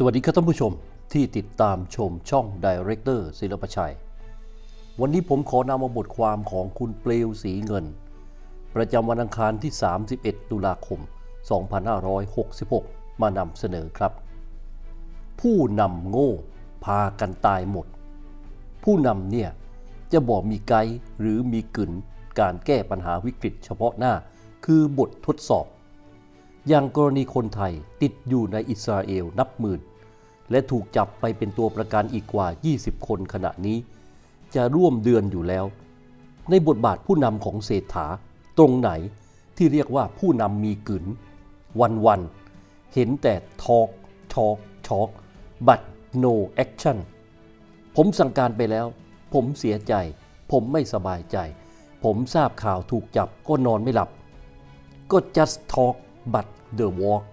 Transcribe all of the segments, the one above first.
สวัสดีครับท่านผู้ชมที่ติดตามชมช่อง Director ศิลปชัย วันนี้ผมขอนำมาบทความของคุณเปลวสีเงิน ประจำวันอังคารที่ 31 ตุลาคม 2566 มานำเสนอครับ ผู้นำโง่พากันตายหมด ผู้นำเนี่ยจะบอกมีไกด์หรือมีกึนการแก้ปัญหาวิกฤตเฉพาะหน้า คือบททดสอบอย่างกรณีคนไทยติดอยู่ในอิสราเอลนับหมื่น และถูกจับไปเป็นตัวประกันอีกกว่า 20 คนขณะนี้ จะร่วมเดือนอยู่แล้ว ในบทบาทผู้นำของเศรษฐา ตรงไหนที่เรียกว่าผู้นำมีกึนวันวันเห็นแต่ talk talk talk but no action ผมสั่งการไปแล้ว ผมเสียใจ ผมไม่สบายใจ ผมทราบข่าวถูกจับก็นอนไม่หลับ ก็ just talk but the walk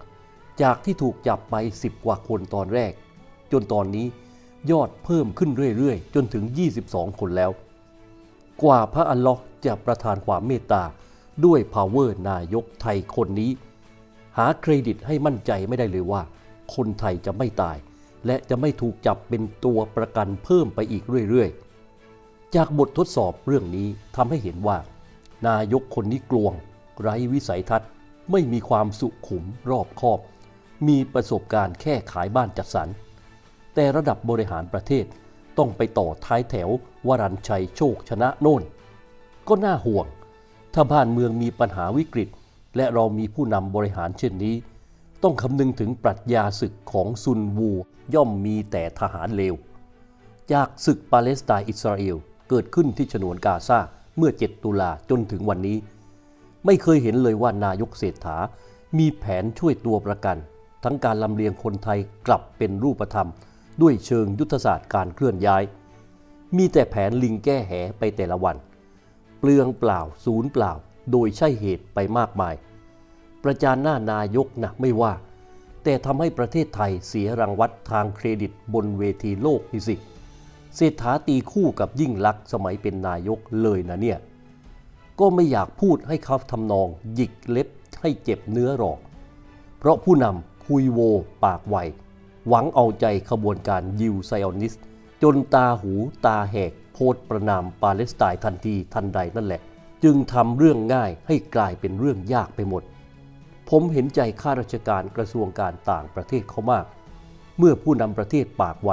จากที่ถูกจับไป 10 กว่าคนตอนแรก จนตอนนี้ยอดเพิ่มขึ้นเรื่อยๆ จนถึง 22 คนแล้ว กว่าพระอัลลอฮ์จะประทานความเมตตาด้วย power นายกไทยคนนี้ หาเครดิตให้มั่นใจไม่ได้เลยว่า คนไทยจะไม่ตาย และจะไม่ถูกจับเป็นตัวประกันเพิ่มไปอีกเรื่อยๆ จากบททดสอบเรื่องนี้ทำให้เห็นว่า นายกคนนี้กลวง ไร้วิสัยทัศน์ ไม่มีความสุขุมรอบคอบ มีประสบการณ์แค่ขายบ้านจัดสรร แต่ระดับบริหารประเทศต้องไปต่อท้ายแถววรัญชัยโชคชนะโน่น ก็น่าห่วง ถ้าบ้านเมืองมีปัญหาวิกฤต และเรามีผู้นำบริหารเช่นนี้ ต้องคำนึงถึงปรัชญาศึกของซุนวูย่อมมีแต่ทหารเลว จากศึกปาเลสไตน์อิสราเอลเกิดขึ้นที่ฉนวนกาซาเมื่อ 7 ตุลาจนถึงวันนี้ ไม่เคยเห็นเลยว่านายกเศรษฐา มีแผนช่วยตัวประกัน ทั้งการลำเลียงคนไทยกลับเป็นรูปธรรม ด้วยเชิงยุทธศาสตร์การเคลื่อนย้าย มีแต่แผนลิงแก้แหไปแต่ละวัน เปลืองเปล่าศูนย์เปล่า โดยใช่เหตุไปมากมาย ประจานหน้านายกนะไม่ว่า แต่ทำให้ประเทศไทยเสียรางวัลทางเครดิตบนเวทีโลกนี่สิเศรษฐาตีคู่กับยิ่งลักษณ์สมัยเป็นนายกเลยนะเนี่ย ก็ไม่อยากพูดให้เขาทำนองหยิกเล็บให้เจ็บเนื้อหรอก เพราะผู้นำคุยโวปากไว หวังเอาใจขบวนการยิวไซออนิสจนตาหูตาแหกโพสต์ประนามปาเลสไตน์ทันทีทันใดนั่นแหละ จึงทำเรื่องง่ายให้กลายเป็นเรื่องยากไปหมด ผมเห็นใจข้าราชการกระทรวงการต่างประเทศเขามาก เมื่อผู้นำประเทศปากไว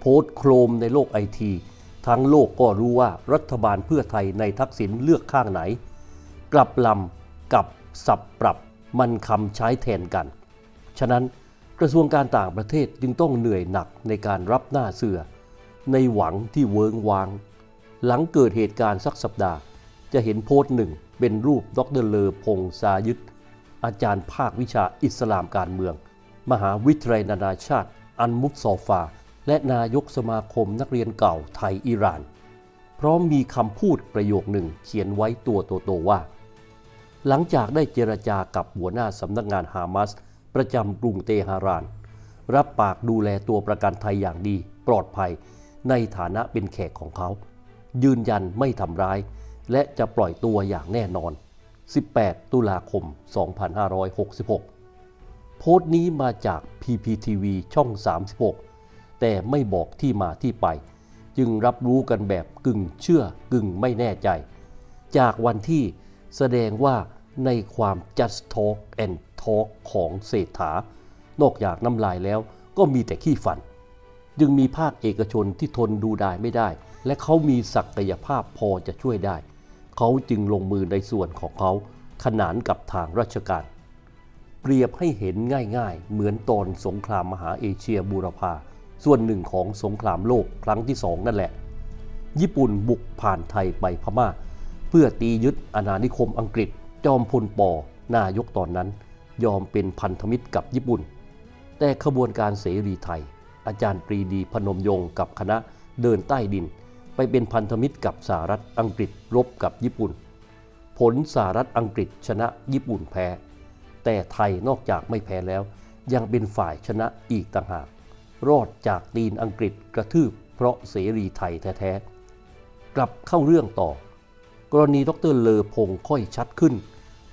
โพสโครมในโลกไอทีทั้งโลกก็รู้ว่ารัฐบาลเพื่อไทยในทักษิณเลือกข้างไหน กลับลำกับสับปรับมันคำใช้แทนกัน ฉะนั้น กระทรวงการต่างประเทศจึงต้องเหนื่อยหนักในการรับหน้าเสือ ในหวังที่เวิงวาง หลังเกิดเหตุการณ์สักสัปดาห์ จะเห็นโพสต์หนึ่งเป็นรูปดรเลอพงษายุทธอาจารย์ภาควิชาอิสลามการเมือง มหาวิทยาลัยนานาชาติ อันมุตซอฟา และนายกสมาคมนักเรียนเก่าไทยอิหร่าน พร้อมมีคำพูดประโยคหนึ่งเขียนไว้ตัวโตๆว่า หลังจากได้เจรจากับหัวหน้าสำนักงานฮามาส ประจำกรุงเตหะราน รับปากดูแลตัวประกันไทยอย่างดี ปลอดภัย ในฐานะเป็นแขกของเขา ยืนยันไม่ทำร้าย และจะปล่อยตัวอย่างแน่นอน 18 ตุลาคม 2566 โพสต์นี้มาจาก PPTV ช่อง 36 แต่ไม่บอกที่มาที่ไป จึงรับรู้กันแบบกึ่งเชื่อกึ่งไม่แน่ใจ จากวันที่แสดงว่าในความ just talk and talk ของเศรษฐานอกจากน้ำลายแล้วก็มีแต่ขี้ฟัน จึงมีภาคเอกชนที่ทนดูได้ไม่ได้ และเขามีศักยภาพพอจะช่วยได้ เขาจึงลงมือในส่วนของเขาขนานกับทางราชการ เปรียบให้เห็นง่ายๆ เหมือนตอนสงครามมหาเอเชียบูรพาส่วนหนึ่งของสงครามโลกครั้งที่สองนั่นแหละ ญี่ปุ่นบุกผ่านไทยไปพม่า เพื่อตียึดอาณานิคมอังกฤษจอมพลปอนายกตอนนั้น ยอมเป็นพันธมิตรกับญี่ปุ่น แต่ขบวนการเสรีไทย อาจารย์ปรีดีพนมยงกับคณะเดินใต้ดิน ไปเป็นพันธมิตรกับสหรัฐอังกฤษรบกับญี่ปุ่น ผลสหรัฐอังกฤษชนะญี่ปุ่นแพ้ แต่ไทยนอกจากไม่แพ้แล้ว ยังเป็นฝ่ายชนะอีกต่างหาก รอดจากตีนอังกฤษกระทืบเพราะเสรีไทยแท้ๆกลับเข้าเรื่องต่อ กรณีดรเลอพงค่อยชัดขึ้น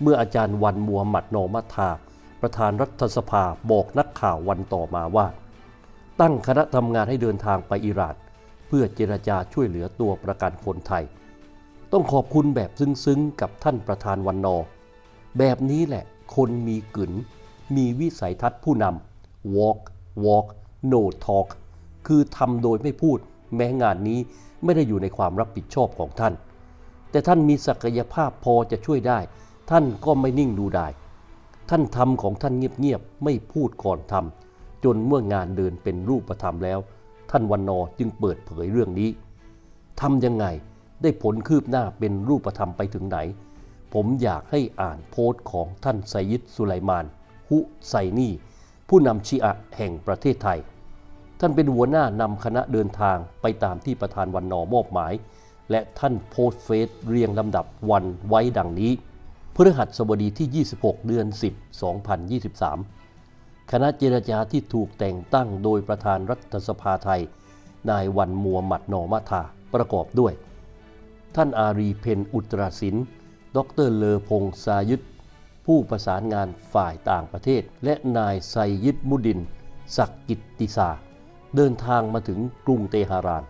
เมื่ออาจารย์วันมัวหมัดโนมัทธาประธานรัฐสภาบอกนักข่าววันต่อมาว่า ตั้งคณะทำงานให้เดินทางไปอิหร่าน เพื่อเจรจาช่วยเหลือตัวประกันคนไทย ต้องขอบคุณแบบซึ้งๆ กับท่านประธานวันนอ แบบนี้แหละคนมีกึ๋นมีวิสัยทัศน์ผู้นำ walk walk no talk คือทำโดยไม่พูด แม้งานนี้ไม่ได้อยู่ในความรับผิดชอบของท่าน แต่ท่านมีศักยภาพพอจะช่วยได้ ท่านก็ไม่นิ่งดูได้ ท่านทำของท่านเงียบๆไม่พูดก่อนทำจนเมื่องานเดินเป็นรูปธรรมแล้ว ท่านวันนอจึงเปิดเผยเรื่องนี้ทำยังไงได้ผลคืบหน้าเป็นรูปธรรมไปถึงไหน ผมอยากให้อ่านโพสต์ของท่านไซยิดสุไลมาน ฮุไซนีผู้นำชีอะแห่งประเทศไทย ท่านเป็นหัวหน้านำคณะเดินทางไปตามที่ประธานวันนอมอบหมาย และท่านโพสต์เฟซเรียงลำดับวันไว้ดังนี้ พฤหัสบดีที่ 26 เดือน 10 2023 คณะเจรจาที่ถูกแต่งตั้งโดยประธานรัฐสภาไทย นายวันมัวหมัดนอมาธาประกอบด้วย ท่านอารีเพนอุตราสิน ดรเลอพงษายุทธผู้ประสานงานฝ่ายต่างประเทศ และนายไซยิดมุดิน ศักกิตติสาเดินทางมาถึงกรุงเตหะราน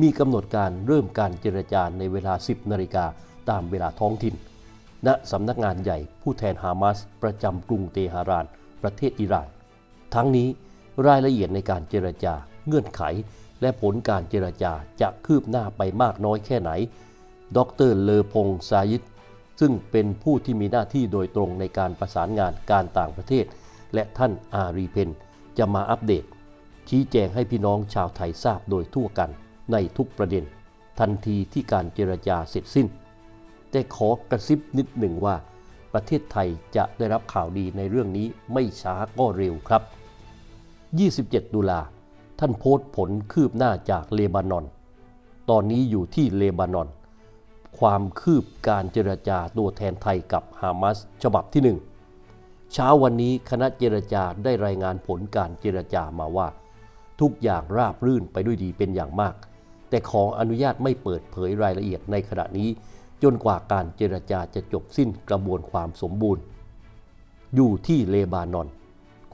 มีกำหนดการเริ่มการเจรจาในเวลา 10 นาฬิกาตามเวลาท้องถิ่น ณสำนักงานใหญ่ผู้แทนฮามาสประจำกรุงเตหะราน ประเทศอิหร่าน ทั้งนี้รายละเอียดในการเจรจาเงื่อนไข และผลการเจรจาจะคืบหน้าไปมากน้อยแค่ไหน ดรเลอพงซายิดซึ่งเป็นผู้ที่มีหน้าที่โดยตรงในการประสานงานการต่างประเทศ และท่านอารีเพนจะมาอัปเดต ชี้แจงให้พี่น้องชาวไทยทราบโดยทั่วกันในทุกประเด็น ทันทีที่การเจรจาเสร็จสิ้น แต่ขอกระซิบนิดหนึ่งว่า ประเทศไทยจะได้รับข่าวดีในเรื่องนี้ไม่ช้าก็เร็วครับ 27 ตุลาท่านโพสต์ผลคืบหน้าจากเลบานอน ตอนนี้อยู่ที่เลบานอน ความคืบการเจรจาตัวแทนไทยกับฮามาสฉบับที่หนึ่งเช้าวันนี้คณะเจรจาได้รายงานผลการเจรจามาว่า ทุกอย่างราบรื่นไปด้วยดีเป็นอย่างมาก แต่ขออนุญาตไม่เปิดเผยรายละเอียดในขณะนี้ จนกว่าการเจรจาจะจบสิ้นกระบวนความสมบูรณ์ อยู่ที่เลบานอน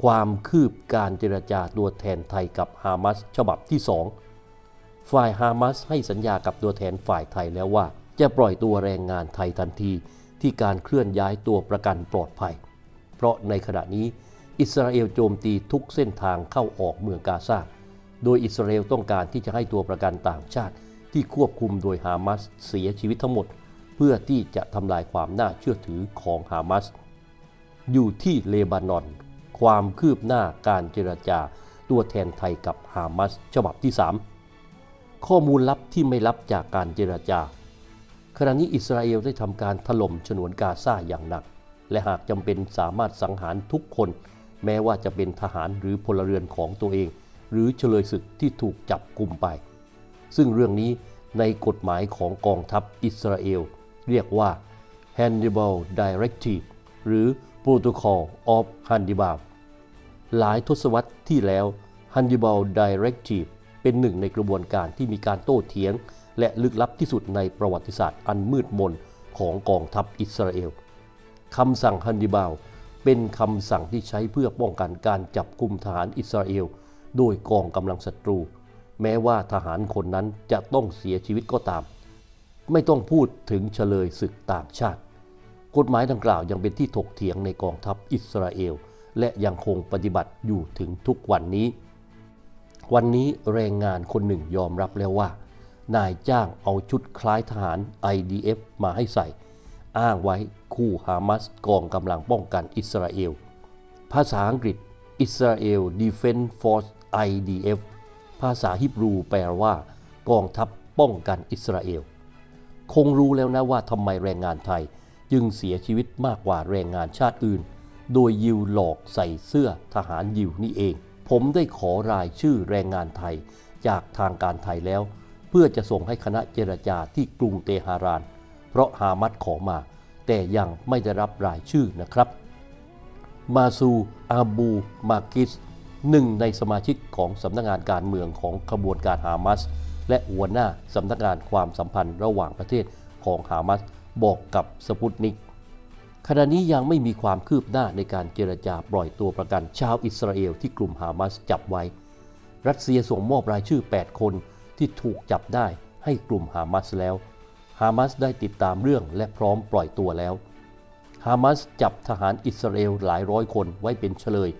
ความคืบการเจรจาตัวแทนไทยกับฮามาสฉบับที่สองฝ่ายฮามาสให้สัญญากับตัวแทนฝ่ายไทยแล้วว่า จะปล่อยตัวแรงงานไทยทันทีที่การเคลื่อนย้ายตัวประกันปลอดภัย เพราะในขณะนี้อิสราเอลโจมตีทุกเส้นทางเข้าออกเมืองกาซา โดยอิสราเอลต้องการที่จะให้ตัวประกันต่างชาติที่ควบคุมโดยฮามาสเสียชีวิตทั้งหมด พื่อที่จะทำลายความน่าเชื่อถือของฮามาส อยู่ที่เลบานอน ความคืบหน้าการเจรจาตัวแทนไทยกับฮามาสฉบับที่ 3 ข้อมูลลับที่ไม่ลับจากการเจรจา ขณะนี้อิสราเอลได้ทำการถล่มฉนวนกาซาอย่างหนัก และหากจำเป็นสามารถสังหารทุกคน แม้ว่าจะเป็นทหารหรือพลเรือนของตัวเอง หรือเฉลยศึกที่ถูกจับกลุ่มไป ซึ่งเรื่องนี้ในกฎหมายของกองทัพอิสราเอล เรียกว่า Hannibal Directive หรือ Protocol of Hannibal หลายทศวรรษที่แล้ว Hannibal Directive เป็นหนึ่งในกระบวนการที่มีการโต้เถียง และลึกลับที่สุดในประวัติศาสตร์อันมืดมนของกองทัพอิสราเอลคำสั่งฮันนิบาลเป็นคำสั่งที่ใช้เพื่อป้องกันการจับกุมทหารอิสราเอล โดยกองกำลังศัตรู แม้ว่าทหารคนนั้นจะต้องเสียชีวิตก็ตาม ไม่ต้องพูดถึงเฉลยศึกต่างชาติ กฎหมายดังกล่าวยังเป็นที่ถกเถียงในกองทัพอิสราเอล และยังคงปฏิบัติอยู่ถึงทุกวันนี้ วันนี้แรงงานคนหนึ่งยอมรับแล้วว่า นายจ้างเอาชุดคล้ายทหาร IDF มาให้ใส่ อ้างไว้คู่ฮามาสกองกำลังป้องกันอิสราเอล ภาษาอังกฤษ Israel Defense Force IDF ภาษาฮิบรูแปลว่ากองทัพป้องกันอิสราเอล คงรู้แล้วนะว่าทำไมแรงงานไทย จึงเสียชีวิตมากกว่าแรงงานชาติอื่น โดยยิวหลอกใส่เสื้อทหารยิวนี่เอง ผมได้ขอรายชื่อแรงงานไทยจากทางการไทยแล้ว เพื่อจะส่งให้คณะเจรจาที่กรุงเตหะราน เพราะฮามัดขอมา แต่ยังไม่ได้รับรายชื่อนะครับ มาซูอาบูมากิสหนึ่งในสมาชิกของสำนักงานการเมืองของขบวนการฮามาส และหัวหน้าสำนักงานความสัมพันธ์ระหว่างประเทศของฮามาสบอกกับสปุตนิกขณะนี้ยังไม่มีความคืบหน้าในการเจรจาปล่อยตัวประกันชาวอิสราเอลที่กลุ่มฮามาสจับไว้ รัสเซียส่งมอบรายชื่อ 8 คนที่ถูกจับได้ให้กลุ่มฮามาสแล้ว ฮามาสได้ติดตามเรื่องและพร้อมปล่อยตัวแล้ว ฮามาสจับทหารอิสราเอลหลายร้อยคนไว้เป็นเฉลย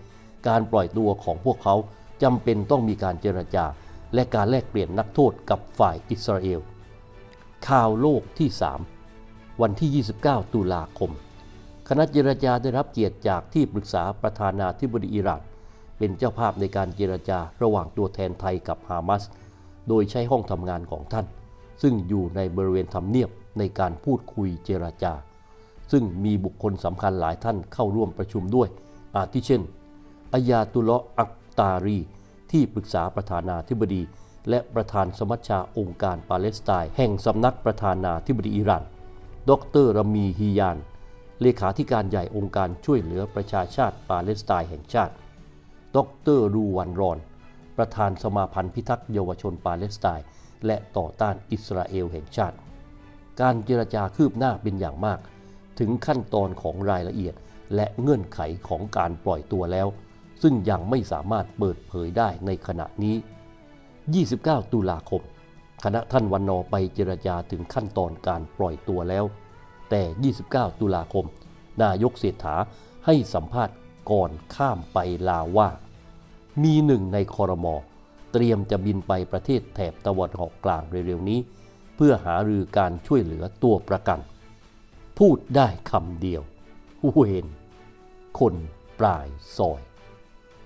การปล่อยตัวของพวกเขาจำเป็นต้องมีการเจรจา และการแลกเปลี่ยนนักโทษกับฝ่ายอิสราเอล ข่าวโลกที่ 3 วันที่ 29 ตุลาคม คณะเจรจาได้รับเกียรติจากที่ปรึกษาประธานาธิบดีอิหร่าน เป็นเจ้าภาพในการเจรจาระหว่างตัวแทนไทยกับฮามาส โดยใช้ห้องทำงานของท่าน ซึ่งอยู่ในบริเวณทำเนียบในการพูดคุยเจรจา ซึ่งมีบุคคลสำคัญหลายท่านเข้าร่วมประชุมด้วย อาทิเช่นอายาตุลลออักตารี ที่ปรึกษาประธานาธิบดี และประธานสมัชชาองค์การปาเลสไตน์แห่งสำนักประธานาธิบดีอิหร่าน ดรรามีฮิยาน เลขาธิการใหญ่องค์การช่วยเหลือประชาชาติปาเลสไตน์แห่งชาติ ดรรูวันรอน ประธานสมาพันธ์พิทักษ์เยาวชนปาเลสไตน์และต่อต้านอิสราเอลแห่งชาติ การเจรจาคืบหน้าเป็นอย่างมาก ถึงขั้นตอนของรายละเอียดและเงื่อนไขของการปล่อยตัวแล้ว ซึ่งยังไม่สามารถเปิดเผยได้ในขณะนี้ 29 ตุลาคม คณะท่านวันนอไปเจรจาถึงขั้นตอนการปล่อยตัวแล้ว แต่ 29 ตุลาคม นายกเศรษฐาให้สัมภาษณ์ก่อนข้ามไปลาวว่า มีหนึ่งในคอรมอเตรียมจะบินไปประเทศแถบตะวันออกกลางเร็วๆนี้ เพื่อหารือการช่วยเหลือตัวประกัน พูดได้คำเดียวเวนคนปลายซอย